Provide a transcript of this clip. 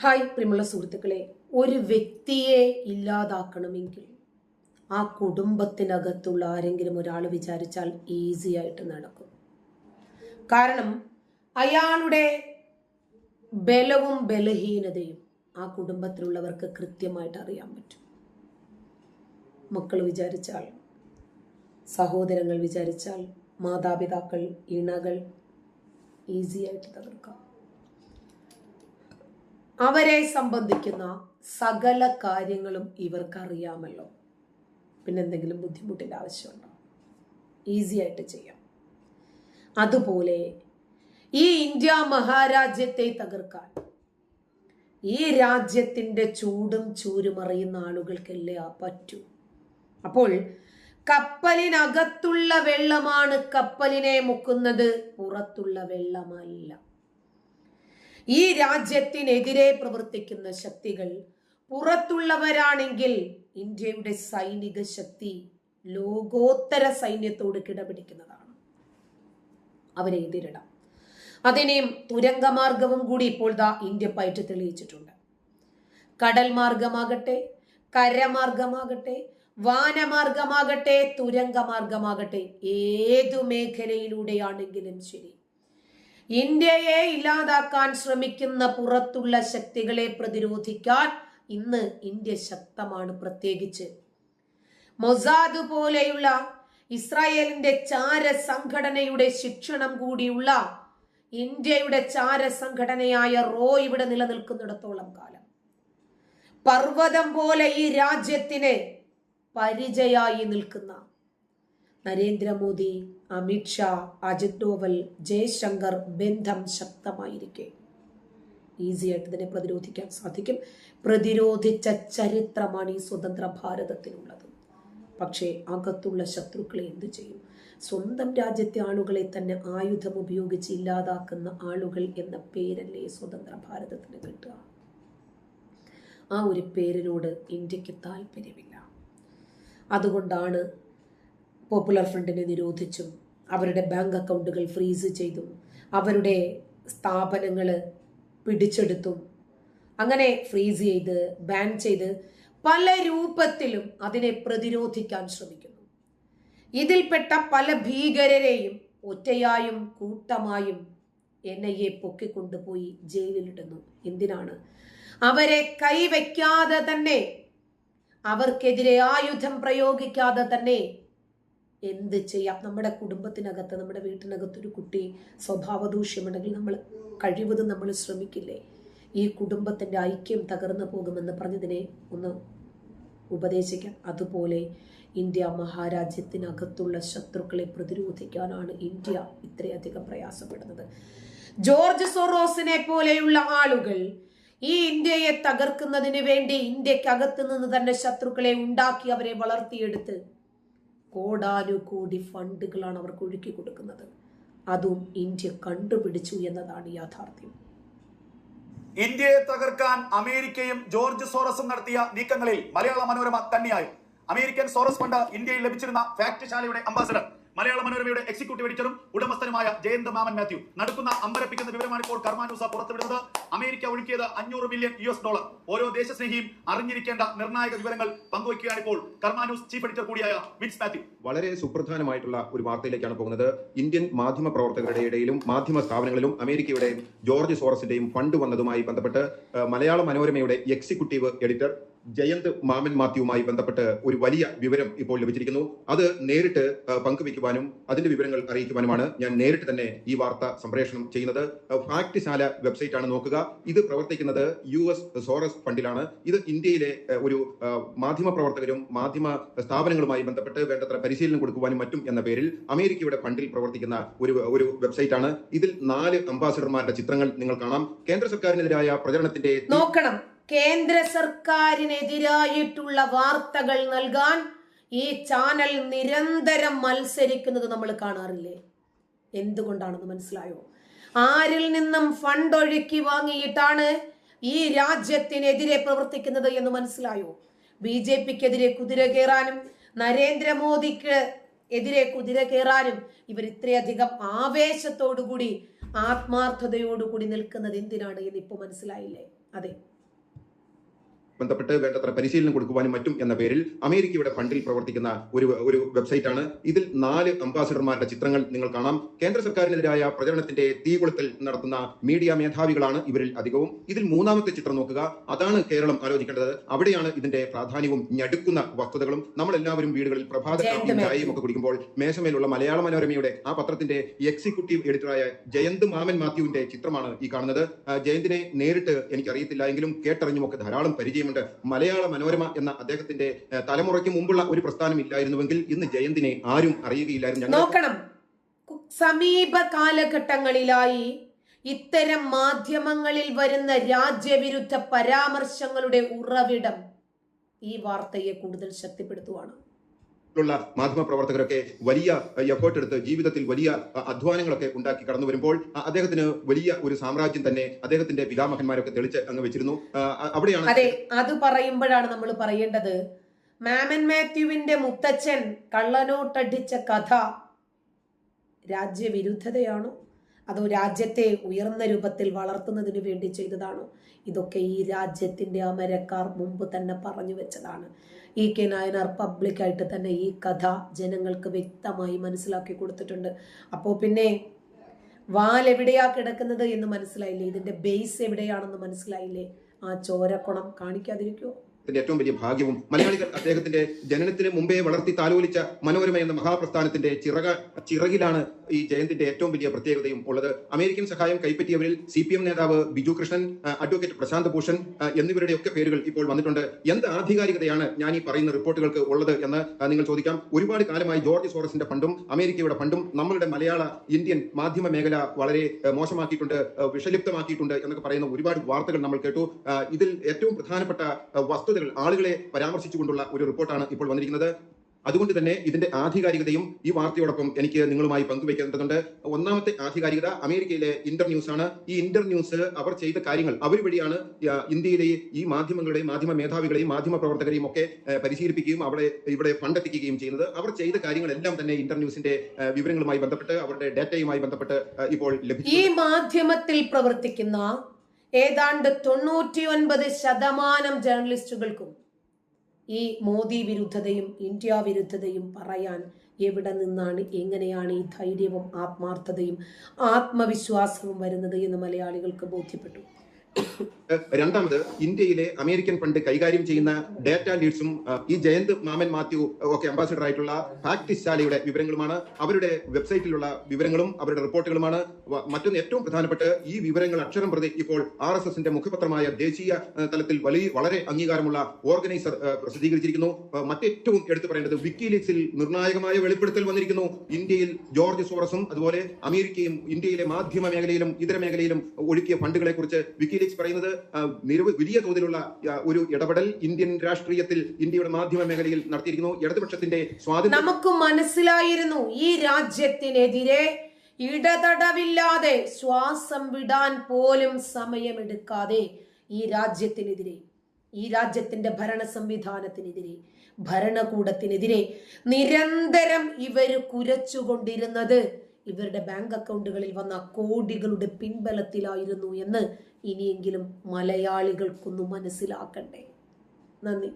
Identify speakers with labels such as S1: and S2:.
S1: Hi പ്രിയമുള്ള സുഹൃത്തുക്കളെ ഒരു വ്യക്തിയെ ഇല്ലാതാക്കണമെങ്കിൽ ആ കുടുംബത്തിനകത്തുള്ള ആരെങ്കിലും ഒരാൾ വിചാരിച്ചാൽ ഈസി ആയിട്ട് നടക്കും. കാരണം അയാളുടെ ബലവും ബലഹീനതയും ആ കുടുംബത്തിലുള്ളവർക്ക് കൃത്യമായിട്ട് അറിയാൻ പറ്റും. മക്കൾ വിചാരിച്ചാൽ സഹോദരങ്ങൾ വിചാരിച്ചാൽ മാതാപിതാക്കൾ ഇണകൾ ഈസിയായിട്ട് തകർക്കാം. അവരെ സംബന്ധിക്കുന്ന സകല കാര്യങ്ങളും ഇവർക്കറിയാമല്ലോ. പിന്നെ എന്തെങ്കിലും ബുദ്ധിമുട്ടിന്റെ ആവശ്യമുണ്ടോ? ഈസി ആയിട്ട് ചെയ്യാം. അതുപോലെ ഈ ഇന്ത്യ മഹാരാജ്യത്തെ തകർക്കാൻ ഈ രാജ്യത്തിന്റെ ചൂടും ചൂരും അറിയുന്ന ആളുകൾക്കല്ലേ പറ്റൂ? അപ്പോൾ കപ്പലിനകത്തുള്ള വെള്ളമാണ് കപ്പലിനെ മുക്കുന്നത് പുറത്തുള്ള വെള്ളമല്ല. ഈ രാജ്യത്തിനെതിരെ പ്രവർത്തിക്കുന്ന ശക്തികൾ പുറത്തുള്ളവരാണെങ്കിൽ ഇന്ത്യയുടെ സൈനിക ശക്തി ലോകോത്തര സൈന്യത്തോട് കിടപിടിക്കുന്നതാണ്. അവരെ എതിരിടാം. അതിനെയും തുരങ്കമാർഗവും കൂടി ഇപ്പോൾ ദാ ഇന്ത്യ പയറ്റ് തെളിയിച്ചിട്ടുണ്ട്. കടൽ മാർഗമാകട്ടെ കരമാർഗമാകട്ടെ വാനമാർഗമാകട്ടെ തുരങ്കമാർഗമാകട്ടെ ഏതു മേഖലയിലൂടെയാണെങ്കിലും ശരി. ഇന്ത്യയെ ഇല്ലാതാക്കാൻ ശ്രമിക്കുന്ന പുറത്തുള്ള ശക്തികളെ പ്രതിരോധിക്കാൻ ഇന്ന് ഇന്ത്യ ശക്തമാണ് പ്രത്യേകിച്ച്. മൊസാദ് പോലെയുള്ള ഇസ്രായേലിന്റെ ചാര സംഘടനയുടെ ശിക്ഷണം കൂടിയുള്ള ഇന്ത്യയുടെ ചാര സംഘടനയായ റോ ഇവിടെ നിലനിൽക്കുന്നിടത്തോളം കാലം. പർവതം പോലെ ഈ രാജ്യത്തിന് പരിചയായി നിൽക്കുന്ന നരേന്ദ്രമോദി അമിത്ഷാ അജിത് ഡോവൽ ജയശങ്കർ ബന്ധം ശക്തമായിരിക്കെ. ഈസിയായിട്ട് ഇതിനെ പ്രതിരോധിക്കാൻ സാധിക്കും. പ്രതിരോധിച്ച ചരിത്രമാണ് ഈ സ്വതന്ത്ര ഭാരതത്തിനുള്ളത്. പക്ഷേ അകത്തുള്ള ശത്രുക്കളെ എന്തു ചെയ്യും? സ്വന്തം രാജ്യത്തെ ആളുകളെ തന്നെ ആയുധം ഉപയോഗിച്ച് ഇല്ലാതാക്കുന്ന ആളുകൾ എന്ന പേരല്ലേ സ്വതന്ത്ര ഭാരതത്തിന് കിട്ടുക? ആ ഒരു പേരിനോട് ഇന്ത്യയ്ക്ക് താല്പര്യമില്ല. അതുകൊണ്ടാണ് പോപ്പുലർ ഫ്രണ്ടിനെ നിരോധിച്ചും അവരുടെ ബാങ്ക് അക്കൗണ്ടുകൾ ഫ്രീസ് ചെയ്തും അവരുടെ സ്ഥാപനങ്ങൾ പിടിച്ചെടുത്തും അങ്ങനെ ഫ്രീസ് ചെയ്ത് ബാൻ ചെയ്ത് പല രൂപത്തിലും അതിനെ പ്രതിരോധിക്കാൻ ശ്രമിക്കുന്നു. ഇതിൽപ്പെട്ട പല ഭീകരരെയും ഒറ്റയായും കൂട്ടമായും എൻ ഐ എ പൊക്കിക്കൊണ്ടുപോയി ജയിലിലിടുന്നു. എന്തിനാണ്? അവരെ കൈവയ്ക്കാതെ തന്നെ അവർക്കെതിരെ ആയുധം പ്രയോഗിക്കാതെ തന്നെ എന്ത് ചെയ്യാം? നമ്മുടെ കുടുംബത്തിനകത്ത് നമ്മുടെ വീട്ടിനകത്ത് ഒരു കുട്ടി സ്വഭാവദൂഷ്യമുണ്ടെങ്കിൽ നമ്മൾ കഴിവതും നമ്മൾ ശ്രമിക്കില്ലേ? ഈ കുടുംബത്തിന്റെ ഐക്യം തകർന്നു പോകുമെന്ന് പറഞ്ഞതിനെ ഒന്ന് ഉപദേശിക്കാം. അതുപോലെ ഇന്ത്യ മഹാരാജ്യത്തിനകത്തുള്ള ശത്രുക്കളെ പ്രതിരോധിക്കാനാണ് ഇന്ത്യ ഇത്രയധികം പ്രയാസപ്പെടുന്നത്. ജോർജ് സൊറോസിനെ പോലെയുള്ള ആളുകൾ ഈ ഇന്ത്യയെ തകർക്കുന്നതിന് വേണ്ടി ഇന്ത്യക്കകത്ത് നിന്ന് തന്നെ ശത്രുക്കളെ ഉണ്ടാക്കി അവരെ വളർത്തിയെടുത്ത് കോടാനുകോടി ഫണ്ടുകളാണ് അവർക്ക് ഒഴുക്കി കൊടുക്കുന്നത്. അതും ഇന്ത്യ കണ്ടുപിടിച്ചു എന്നതാണ് യാഥാർത്ഥ്യം.
S2: ഇന്ത്യയെ തകർക്കാൻ അമേരിക്കയും ജോർജ് സോറസും നടത്തിയ നീക്കങ്ങളിൽ മലയാള മനോരമ തന്നെയായി. അമേരിക്കൻ സോറസ് ഫണ്ട് ഇന്ത്യയിൽ ലഭിച്ചിരുന്ന ഫാക്ട് ശാലയുടെ അംബാസഡർ മലയാള മനോരമയുടെ എക്സിക്യൂട്ടീവ് എഡിറ്ററും ഉടമസ്ഥനുമായ ജയന്ത് മാമൻ മാത്യു. നടക്കുന്ന അമ്പരപ്പിക്കുന്ന വിവരമാണ് ഇപ്പോൾ കർമാനൂസ പുറത്തുവിടുന്നത്. അമേരിക്ക ഒഴുക്കിയത് അഞ്ഞൂറ് മില്യൺ യു എസ് ഡോളർ ഓരോ ദേശസ്നേഹിയും അറിഞ്ഞിരിക്കേണ്ട നിർണായക വിവരങ്ങൾ പങ്കുവയ്ക്കുകയാണ് ഇപ്പോൾ കർമാനൂസ് ചീഫ് എഡിറ്റർ കൂടിയായ വിൻസ് മാത്യു.
S3: വളരെ സുപ്രധാനമായിട്ടുള്ള ഒരു വാർത്തയിലേക്കാണ് പോകുന്നത്. ഇന്ത്യൻ മാധ്യമ പ്രവർത്തകരുടെ ഇടയിലും മാധ്യമ സ്ഥാപനങ്ങളിലും അമേരിക്കയുടെയും ജോർജ് സോറസിന്റെയും ഫണ്ട് വന്നതുമായി ബന്ധപ്പെട്ട് മലയാള മനോരമയുടെ എക്സിക്യൂട്ടീവ് എഡിറ്റർ ജയന്ത് മാമൻ മാത്യുവുമായി ബന്ധപ്പെട്ട് ഒരു വലിയ വിവരം ഇപ്പോൾ ലഭിച്ചിരിക്കുന്നു. അത് നേരിട്ട് പങ്കുവയ്ക്കുവാനും അതിന്റെ വിവരങ്ങൾ അറിയിക്കുവാനുമാണ് ഞാൻ നേരിട്ട് തന്നെ ഈ വാർത്ത സംപ്രേഷണം ചെയ്യുന്നത്. ഫാക്ട്ശാല ഫാക്ട് ശാല വെബ്സൈറ്റ് ആണ് നോക്കുക. ഇത് പ്രവർത്തിക്കുന്നത് യു എസ് സോറസ് ഫണ്ടിലാണ്. ഇത് ഇന്ത്യയിലെ ഒരു മാധ്യമ പ്രവർത്തകരും മാധ്യമ സ്ഥാപനങ്ങളുമായി ബന്ധപ്പെട്ട് വേണ്ടത്ര പരിശീലനം കൊടുക്കുവാനും മറ്റും എന്ന പേരിൽ അമേരിക്കയുടെ ഫണ്ടിൽ പ്രവർത്തിക്കുന്ന ഒരു ഒരു വെബ്സൈറ്റ് ആണ് ഇതിൽ നാല് അംബാസിഡർമാരുടെ ചിത്രങ്ങൾ നിങ്ങൾ കാണാം. കേന്ദ്ര സർക്കാരിനെതിരായ പ്രചരണത്തിന്റെ
S1: നോക്കണം. കേന്ദ്ര സർക്കാരിനെതിരായിട്ടുള്ള വാർത്തകൾ നൽകാൻ ഈ ചാനൽ നിരന്തരം മത്സരിക്കുന്നത് നമ്മൾ കാണാറില്ലേ? എന്തുകൊണ്ടാണെന്ന് മനസ്സിലായോ? ആരിൽ നിന്നും ഫണ്ട് ഒഴുക്കി വാങ്ങിയിട്ടാണ് ഈ രാജ്യത്തിനെതിരെ പ്രവർത്തിക്കുന്നത് എന്ന് മനസ്സിലായോ? ബി ജെ പിക്കെതിരെ കുതിര കയറാനും നരേന്ദ്രമോദിക്ക് എതിരെ കുതിര കയറാനും ഇവർ ഇത്രയധികം ആവേശത്തോടുകൂടി ആത്മാർത്ഥതയോടുകൂടി നിൽക്കുന്നത് എന്തിനാണ് എന്ന് ഇപ്പോൾ മനസ്സിലായില്ലേ? അതെ.
S3: ബന്ധപ്പെട്ട് വേണ്ടത്ര പരിശീലനം കൊടുക്കുവാനും മറ്റും എന്ന പേരിൽ അമേരിക്കയുടെ ഫണ്ടിൽ പ്രവർത്തിക്കുന്ന ഒരു ഒരു വെബ്സൈറ്റ് ആണ് ഇതിൽ നാല് അംബാസിഡർമാരുടെ ചിത്രങ്ങൾ നിങ്ങൾ കാണാം. കേന്ദ്ര സർക്കാരിനെതിരായ പ്രചരണത്തിന്റെ തീകൊളുത്തൽ നടത്തുന്ന മീഡിയ മേധാവികളാണ് ഇവരിൽ അധികവും. ഇതിൽ മൂന്നാമത്തെ ചിത്രം നോക്കുക. അതാണ് കേരളം ആലോചിക്കേണ്ടത്. അവിടെയാണ് ഇതിന്റെ പ്രാധാന്യവും ഞടുക്കുന്ന വസ്തുതകളും. നമ്മളെല്ലാവരും വീടുകളിൽ പ്രഭാത ചായയും ഒക്കെ കുടിക്കുമ്പോൾ മേശമേലുള്ള മലയാള മനോരമയുടെ ആ പത്രത്തിന്റെ എക്സിക്യൂട്ടീവ് എഡിറ്ററായ ജയന്ത് മാമൻ മാത്യുവിന്റെ ചിത്രമാണ് ഈ കാണുന്നത്. ജയന്തിനെ നേരിട്ട് എനിക്കറിയത്തില്ല എങ്കിലും കേട്ടറിഞ്ഞുമൊക്കെ ധാരാളം പരിചയമുണ്ട് മലയാള മനോരമ എന്ന അദ്ദേഹത്തിന്റെ തലമുറയ്ക്ക് മുമ്പുള്ള ഒരു പ്രസ്ഥാനം ഇല്ലായിരുന്നുവെങ്കിൽ ഇന്ന് ജയന്തിനെ ആരും അറിയുകയില്ലായിരുന്നു.
S1: നോക്കണം. സമീപ കാലഘട്ടങ്ങളിലായി ഇത്തരം മാധ്യമങ്ങളിൽ വരുന്ന രാജ്യവിരുദ്ധ പരാമർശങ്ങളുടെ ഉറവിടം ഈ വാർത്തയെ കൂടുതൽ ശക്തിപ്പെടുത്തുവാണ്.
S3: ഉള്ള മാധ്യമ പ്രവർത്തകരൊക്കെ വലിയ എഫേർട്ട് എടുത്ത് ജീവിതത്തിൽ വലിയ അധ്വാനങ്ങളൊക്കെ ഉണ്ടാക്കി കടന്നു വരുമ്പോൾ അദ്ദേഹത്തിന് വലിയ ഒരു സാമ്രാജ്യം തന്നെ അദ്ദേഹത്തിന്റെ പിതാമഹന്മാരൊക്കെ തെളിച്ച് അങ്ങ് വെച്ചിരുന്നു. അവിടെയാണ്
S1: അതെ അത് പറയുമ്പോഴാണ് നമ്മൾ പറയേണ്ടത്. മാമൻ മാത്യുവിന്റെ മുത്തച്ഛൻ കള്ളനോട്ടടിച്ച കഥ രാജ്യവിരുദ്ധതയാണോ? അതോ രാജ്യത്തെ ഉയർന്ന രൂപത്തിൽ വളർത്തുന്നതിന് വേണ്ടി ചെയ്തതാണോ? ഇതൊക്കെ ഈ രാജ്യത്തിന്റെ അമരക്കാർ മുമ്പ് തന്നെ പറഞ്ഞു വെച്ചതാണ്. ഇ കെ നായനാർ പബ്ലിക്കായിട്ട് തന്നെ ഈ കഥ ജനങ്ങൾക്ക് വ്യക്തമായി മനസ്സിലാക്കി കൊടുത്തിട്ടുണ്ട്. അപ്പോൾ പിന്നെ വാൽ എവിടെയാ കിടക്കുന്നത് എന്ന് മനസ്സിലായില്ലേ? ഇതിന്റെ ബേസ് എവിടെയാണെന്ന് മനസ്സിലായില്ലേ? ആ ചോരക്കുണം കാണിക്കാതിരിക്കുമോ
S3: ത്തിന്റെ ഏറ്റവും വലിയ ഭാഗ്യവും മലയാളികൾ അദ്ദേഹത്തിന്റെ ജനനത്തിന് മുമ്പേ വളർത്തി താലോലിച്ച മനോരമ എന്ന മഹാപ്രസ്ഥാനത്തിന്റെ ചിറക ചിറകിലാണ് ഈ ജയന്തിന്റെ ഏറ്റവും വലിയ പ്രത്യേകതയും ഉള്ളത്. അമേരിക്കൻ സഹായം കൈപ്പറ്റിയവരിൽ സി പി എം നേതാവ് ബിജു കൃഷ്ണൻ അഡ്വക്കേറ്റ് പ്രശാന്ത് ഭൂഷൺ ആ, എന്നിവരുടെ ഒക്കെ പേരുകൾ ഇപ്പോൾ വന്നിട്ടുണ്ട്. എന്ത് ആധികാരികതയാണ് ഞാൻ ഈ പറയുന്ന റിപ്പോർട്ടുകൾക്ക് ഉള്ളത് എന്ന് നിങ്ങൾ ചോദിക്കാം. ഒരുപാട് കാലമായി ജോർജ് സോറസിന്റെ ഫണ്ടും അമേരിക്കയുടെ ഫണ്ടും നമ്മളുടെ മലയാള ഇന്ത്യൻ മാധ്യമ മേഖല വളരെ മോശമാക്കിയിട്ടുണ്ട് വിഷലിപ്തമാക്കിയിട്ടുണ്ട് എന്നൊക്കെ പറയുന്ന ഒരുപാട് വാർത്തകൾ നമ്മൾ കേട്ടു. ഇതിൽ ഏറ്റവും പ്രധാനപ്പെട്ട ആ, വസ്തുതകൾ ആളുകളെ പരാമർശിച്ചുകൊണ്ടുള്ള ഒരു റിപ്പോർട്ടാണ് ഇപ്പോൾ വന്നിരിക്കുന്നത്. അതുകൊണ്ട് തന്നെ ഇതിന്റെ ആധികാരികതയും ഈ വാർത്തയോടൊപ്പം എനിക്ക് നിങ്ങളുമായി പങ്കുവയ്ക്കേണ്ടതുണ്ട് ഒന്നാമത്തെ ആധികാരികത അമേരിക്കയിലെ ഇന്റർ ന്യൂസ് ആണ്. ഈ ഇന്റർ ന്യൂസ് അവർ ചെയ്ത കാര്യങ്ങൾ അവർ വഴിയാണ് ഇന്ത്യയിലെ ഈ മാധ്യമങ്ങളുടെയും മാധ്യമ മേധാവികളെയും മാധ്യമ പ്രവർത്തകരെയും ഒക്കെ പരിശീലിപ്പിക്കുകയും അവിടെ ഇവിടെ ഫണ്ടെത്തിക്കുകയും ചെയ്യുന്നത്. അവർ ചെയ്ത കാര്യങ്ങളെല്ലാം തന്നെ ഇന്റർ ന്യൂസിന്റെ വിവരങ്ങളുമായി ബന്ധപ്പെട്ട് അവരുടെ ഡാറ്റയുമായി ബന്ധപ്പെട്ട് ഇപ്പോൾ ലഭിക്കും
S1: ഈ മാധ്യമത്തിൽ പ്രവർത്തിക്കുന്ന ഏതാണ്ട് തൊണ്ണൂറ്റി ഒൻപത് ശതമാനം ജേർണലിസ്റ്റുകൾക്കും ഈ മോദി വിരുദ്ധതയും ഇന്ത്യ വിരുദ്ധതയും പറയാൻ എവിടെ നിന്നാണ് എങ്ങനെയാണ് ഈ ധൈര്യവും ആത്മാർത്ഥതയും ആത്മവിശ്വാസവും വരുന്നത് എന്ന് മലയാളികൾക്ക് ബോധ്യപ്പെട്ടു.
S3: രണ്ടാമത് ഇന്ത്യയിലെ അമേരിക്കൻ ഫണ്ട് കൈകാര്യം ചെയ്യുന്ന ഡാറ്റ ലീഡ്സും ഈ ജയന്ത് മാമൻ മാത്യു ഒക്കെ അംബാസിഡർ ആയിട്ടുള്ള ഫാക്ടിസ് ശാലയുടെ വിവരങ്ങളുമാണ്. അവരുടെ വെബ്സൈറ്റിലുള്ള വിവരങ്ങളും അവരുടെ റിപ്പോർട്ടുകളുമാണ്. മറ്റൊന്ന് ഏറ്റവും പ്രധാനപ്പെട്ട് ഈ വിവരങ്ങൾ അക്ഷരം പ്രതി ഇപ്പോൾ ആർ എസ് എസിന്റെ മുഖപത്രമായ ദേശീയ തലത്തിൽ വലിയ വളരെ അംഗീകാരമുള്ള ഓർഗനൈസർ പ്രസിദ്ധീകരിച്ചിരിക്കുന്നു. മറ്റേറ്റവും എടുത്തു പറയേണ്ടത് വിക്കിലീക്സിൽ നിർണായകമായ വെളിപ്പെടുത്തൽ വന്നിരിക്കുന്നു. ഇന്ത്യയിൽ ജോർജ് സോറസും അതുപോലെ അമേരിക്കയും ഇന്ത്യയിലെ മാധ്യമ മേഖലയിലും ഇതര മേഖലയിലും ഒഴുക്കിയ ഫണ്ടുകളെ കുറിച്ച് വിക്കിലീക്സ് പറയുന്നത് ആ, നിരവധി വലിയ തോതിലുള്ള ഒരു ഇടപെടൽ ഇന്ത്യൻ രാഷ്ട്രീയത്തിൽ ഇന്ത്യയുടെ മാധ്യമ മേഖലയിൽ നടത്തിയിരിക്കുന്നു. ഇടതുപക്ഷത്തിന്റെ സ്വാതന്ത്ര്യം
S1: നമുക്ക് മനസ്സിലായിരുന്നു ഈ രാജ്യത്തിനെതിരെ ഇടതടവില്ലാതെ ശ്വാസം വിടാൻ പോലും സമയമെടുക്കാതെ ഈ രാജ്യത്തിനെതിരെ ഈ രാജ്യത്തിന്റെ ഭരണ സംവിധാനത്തിനെതിരെ ഭരണകൂടത്തിനെതിരെ നിരന്തരം ഇവർ കുരച്ചുകൊണ്ടിരുന്നത് ഇവരുടെ ബാങ്ക് അക്കൗണ്ടുകളിൽ വന്ന കോടികളുടെ പിൻബലത്തിലായിരുന്നു എന്ന് ഇനിയെങ്കിലും മലയാളികൾക്കൊന്ന് മനസ്സിലാക്കണ്ടേ? നന്ദി.